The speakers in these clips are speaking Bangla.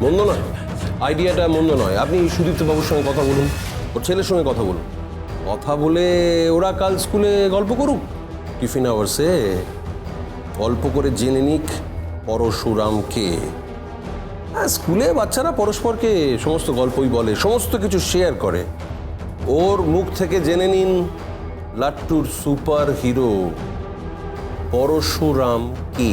মন্দ নয়। আইডিয়াটা মন্দ নয়। আপনি সুদীপ্ত বাবুর সঙ্গে কথা বলুন, ওর ছেলের সঙ্গে কথা বলুন। কথা বলে ওরা কাল স্কুলে গল্প করুক। টিফিন আওয়ার্সে গল্প করে জেনে নিক পরশুরামকে। হ্যাঁ স্কুলে বাচ্চারা পরস্পরকে সমস্ত গল্পই বলে, সমস্ত কিছু শেয়ার করে। ওর মুখ থেকে জেনে নিন, লাট্টুর সুপার হিরো পরশুরাম কে?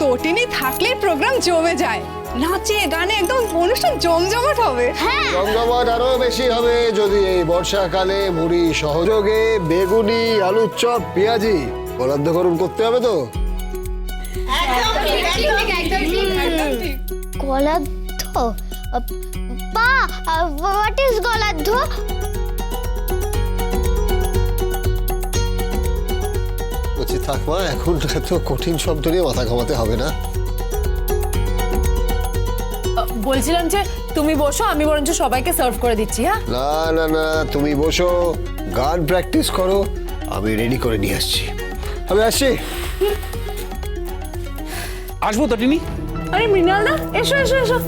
তটিনী থাকলে প্রোগ্রাম জমে যায়। নাচে গানে একদম অনুষ্ঠান জমজমাট হবে। হ্যাঁ। জমজমাট আরও বেশি হবে যদি এই বর্ষাকালে মুড়ি সহযোগে বেগুনি আলুর চপ পেঁয়াজি বরাদ্দকরণ করতে হবে তো? পা থাক মা এখন এত কঠিন শব্দ নিয়ে মাথা ঘামাতে হবে না। বলছিলাম যে তুমি বসো আমি বরঞ্চ সবাইকে সার্ভ করে দিচ্ছি হ্যাঁ? না না না তুমি বসো গান প্র্যাকটিস করো আমি রেডি করে নিয়ে আসছি। আমি আসছি। আসব তটিনি আরে মৃণাল দা এসো এসো এসো।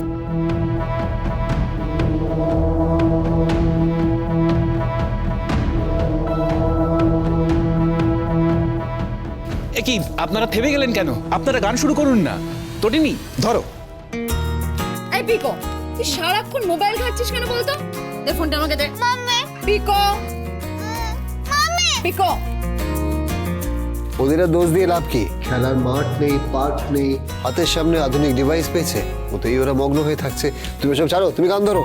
কি আপনারা থেমে গেলেন কেন? আপনারা গান শুরু করুন না। তটিনি ধরো। এই পিকো তুই সারাক্ষণ মোবাইল ঘাটছিস কেন বলতো? দে ফোনটা আমাকে দে। মাম্মি। পিকো। মাম্মি। পিকো। ওদের দোষ দিয়ে লাভ কি? খেলার মাঠ নেই পার্ক নেই। হাতের সামনে আধুনিক ডিভাইস পেয়েছে। ওতেই ওরা মগ্ন হয়ে থাকছে। তুমি সব ছাড়ো তুমি গান ধরো।